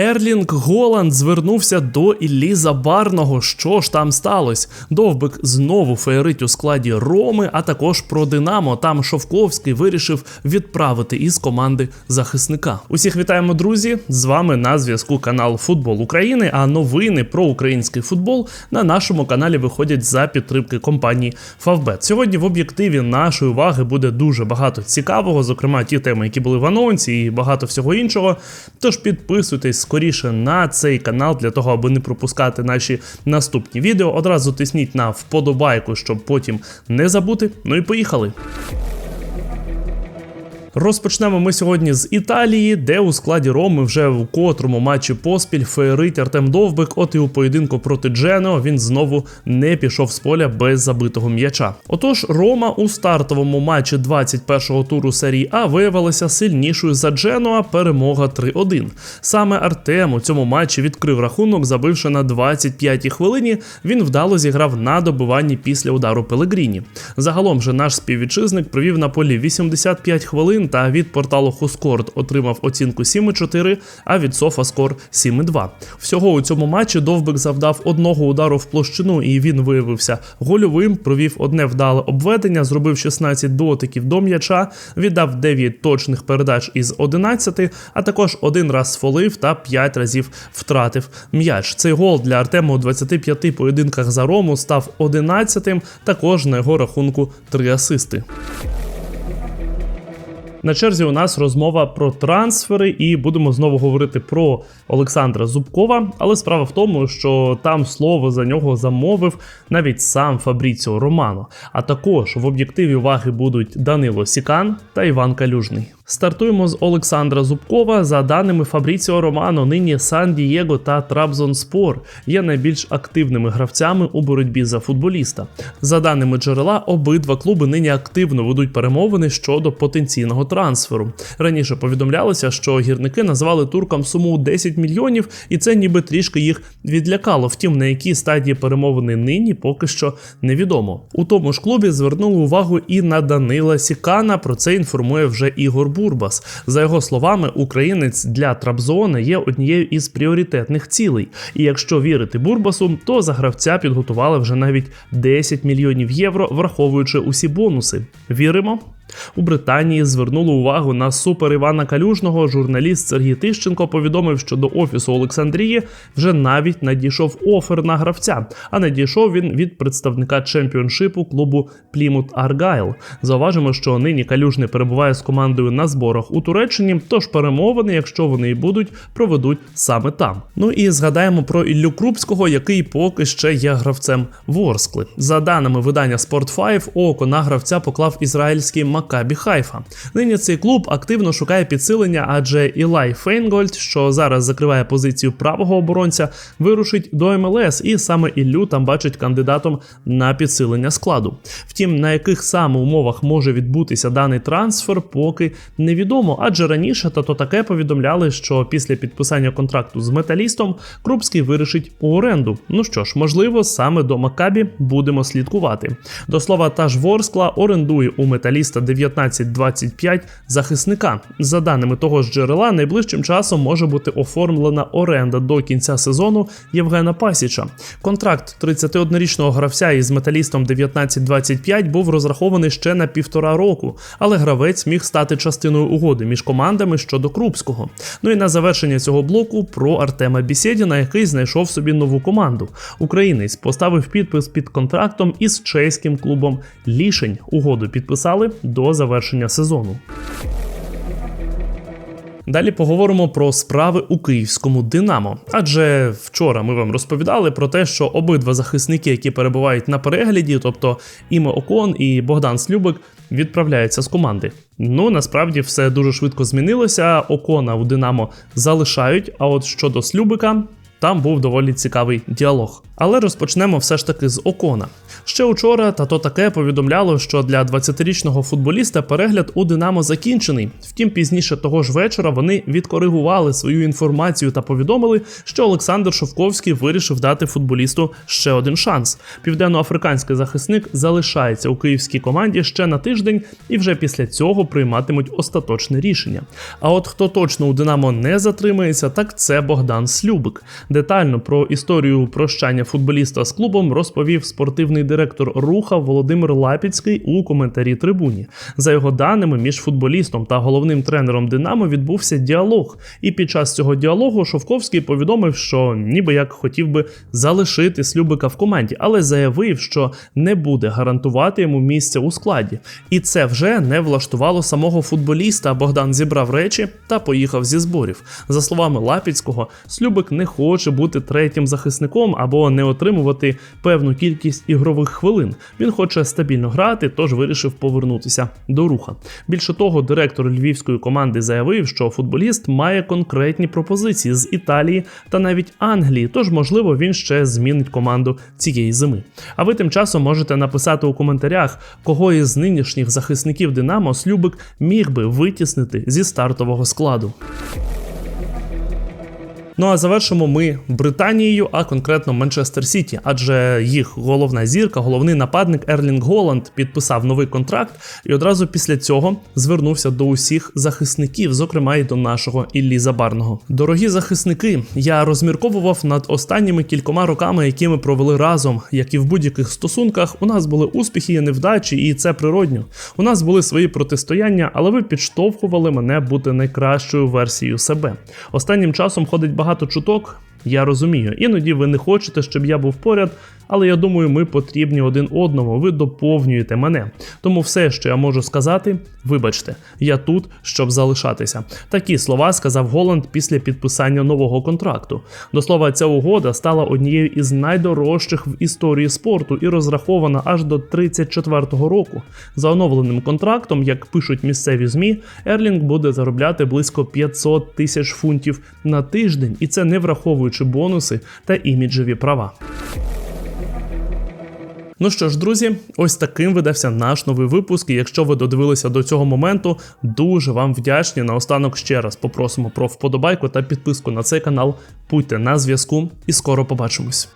Ерлінг Голланд звернувся до Іллі Забарного. Що ж там сталося? Довбик знову феєрить у складі Роми, а також про Динамо. Там Шовковський вирішив відправити із команди захисника. Усіх вітаємо, друзі! З вами на зв'язку канал Футбол України. А новини про український футбол на нашому каналі виходять за підтримки компанії Favbet. Сьогодні в об'єктиві нашої уваги буде дуже багато цікавого, зокрема ті теми, які були в анонсі, і багато всього іншого. Тож підписуйтесь скоріше на цей канал для того, аби не пропускати наші наступні відео. Одразу тисніть на вподобайку, щоб потім не забути. Ну і поїхали. Розпочнемо ми сьогодні з Італії, де у складі Роми вже в котрому матчі поспіль феєрить Артем Довбик. От і у поєдинку проти Джено він знову не пішов з поля без забитого м'яча. Отож, Рома у стартовому матчі 21-го туру серії А виявилася сильнішою за Дженоа. Перемога 3-1. Саме Артем у цьому матчі відкрив рахунок, забивши на 25-й хвилині. Він вдало зіграв на добиванні після удару Пелегріні. Загалом же наш співвітчизник провів на полі 85 хвилин та від порталу Хускорд отримав оцінку 7,4, а від Софаскор 7,2. Всього у цьому матчі Довбик завдав одного удару в площину, і він виявився гольовим. Провів одне вдале обведення, зробив 16 дотиків до м'яча, віддав 9 точних передач із 11, а також один раз сфолив та 5 разів втратив м'яч. Цей гол для Артема у 25 поєдинках за Рому став 11-тим, також на його рахунку 3 асисти. На черзі у нас розмова про трансфери, і будемо знову говорити про Олександра Зубкова. Але справа в тому, що там слово за нього замовив навіть сам Фабріціо Романо. А також в об'єктиві уваги будуть Данило Сікан та Іван Калюжний. Стартуємо з Олександра Зубкова. За даними Фабріціо Романо, нині Сан Дієго та Трабзонспор є найбільш активними гравцями у боротьбі за футболіста. За даними джерела, обидва клуби нині активно ведуть перемовини щодо потенційного трансферу. Раніше повідомлялося, що гірники назвали туркам суму 10 мільйонів, і це ніби трішки їх відлякало. Втім, на якій стадії перемовини нині поки що невідомо. У тому ж клубі звернули увагу і на Данила Сікана. Про це інформує вже Ігор Бурбас. За його словами, українець для Трабзона є однією із пріоритетних цілей. І якщо вірити Бурбасу, то за гравця підготували вже навіть 10 мільйонів євро, враховуючи усі бонуси. Віримо. У Британії звернули увагу на супер Івана Калюжного. Журналіст Сергій Тищенко повідомив, що до офісу Олександрії вже навіть надійшов офер на гравця. А надійшов він від представника чемпіоншипу клубу Плімут Аргайл. Зауважимо, що нині Калюжний перебуває з командою на зборах у Туреччині. Тож перемовини, якщо вони і будуть, проведуть саме там. Ну і згадаємо про Іллю Крупського, який поки ще є гравцем Ворскли. За даними видання Sport 5, око на гравця поклав ізраїльський Макабі Хайфа. Нині цей клуб активно шукає підсилення, адже Ілай Фейнгольд, що зараз закриває позицію правого оборонця, вирушить до МЛС, і саме Іллю там бачить кандидатом на підсилення складу. Втім, на яких саме умовах може відбутися даний трансфер, поки невідомо, адже раніше та то таке повідомляли, що після підписання контракту з металістом Крупський вирішить у оренду. Ну що ж, можливо, саме до Макабі будемо слідкувати. До слова, та ж Ворскла орендує у металіста 19-25 захисника. За даними того ж джерела, найближчим часом може бути оформлена оренда до кінця сезону Євгена Пасіча. Контракт 31-річного гравця із металістом 19-25 був розрахований ще на півтора року, але гравець міг стати частиною угоди між командами щодо Крупського. Ну і на завершення цього блоку про Артема Бісєдіна, який знайшов собі нову команду. Українець поставив підпис під контрактом із чеським клубом Лішень. Угоду підписали до завершення сезону. Далі поговоримо про справи у київському Динамо. Адже вчора ми вам розповідали про те, що обидва захисники, які перебувають на перегляді, тобто Іме Окон і Богдан Слюбик, відправляються з команди. Ну насправді все дуже швидко змінилося. Окона у Динамо залишають. А от щодо Слюбика. Там був доволі цікавий діалог. Але розпочнемо все ж таки з Окона. Ще учора та то таке повідомляло, що для 20-річного футболіста перегляд у Динамо закінчений. Втім, пізніше того ж вечора вони відкоригували свою інформацію та повідомили, що Олександр Шовковський вирішив дати футболісту ще один шанс. Південноафриканський захисник залишається у київській команді ще на тиждень і вже після цього прийматимуть остаточне рішення. А от хто точно у Динамо не затримається, так це Богдан Слюбик. Детально про історію прощання футболіста з клубом розповів спортивний директор руха Володимир Лапіцький у коментарі трибуні. За його даними, між футболістом та головним тренером Динамо відбувся діалог. І під час цього діалогу Шовковський повідомив, що ніби як хотів би залишити Слюбика в команді, але заявив, що не буде гарантувати йому місце у складі. І це вже не влаштувало самого футболіста. Богдан зібрав речі та поїхав зі зборів. За словами Лапіцького, Слюбик не хоче бути третім захисником або не отримувати певну кількість ігрових хвилин. Він хоче стабільно грати, тож вирішив повернутися до руха. Більше того, директор львівської команди заявив, що футболіст має конкретні пропозиції з Італії та навіть Англії, тож можливо він ще змінить команду цієї зими. А ви тим часом можете написати у коментарях, кого із нинішніх захисників Динамо Слюбик міг би витіснити зі стартового складу. Ну а завершимо ми Британією, а конкретно Манчестер Сіті, адже їх головна зірка, головний нападник Ерлінг Голланд підписав новий контракт і одразу після цього звернувся до усіх захисників, зокрема і до нашого Іллі Забарного. Дорогі захисники, я розмірковував над останніми кількома роками, які ми провели разом, як і в будь-яких стосунках. У нас були успіхи і невдачі, і це природньо. У нас були свої протистояння, але ви підштовхували мене бути найкращою версією себе. Останнім часом ходить багато чуток. Я розумію, іноді ви не хочете, щоб я був поряд, але я думаю, ми потрібні один одному. Ви доповнюєте мене. Тому все, що я можу сказати, вибачте, я тут, щоб залишатися. Такі слова сказав Голланд після підписання нового контракту. До слова, ця угода стала однією із найдорожчих в історії спорту і розрахована аж до 34-го року. За оновленим контрактом, як пишуть місцеві змі, Ерлінг буде заробляти близько 500 тисяч фунтів на тиждень, і це не враховуючи бонуси та іміджеві права. Ну що ж, друзі, ось таким видався наш новий випуск. І якщо ви додивилися до цього моменту, дуже вам вдячні. Наостанок ще раз попросимо про вподобайку та підписку на цей канал. Будьте на зв'язку і скоро побачимось.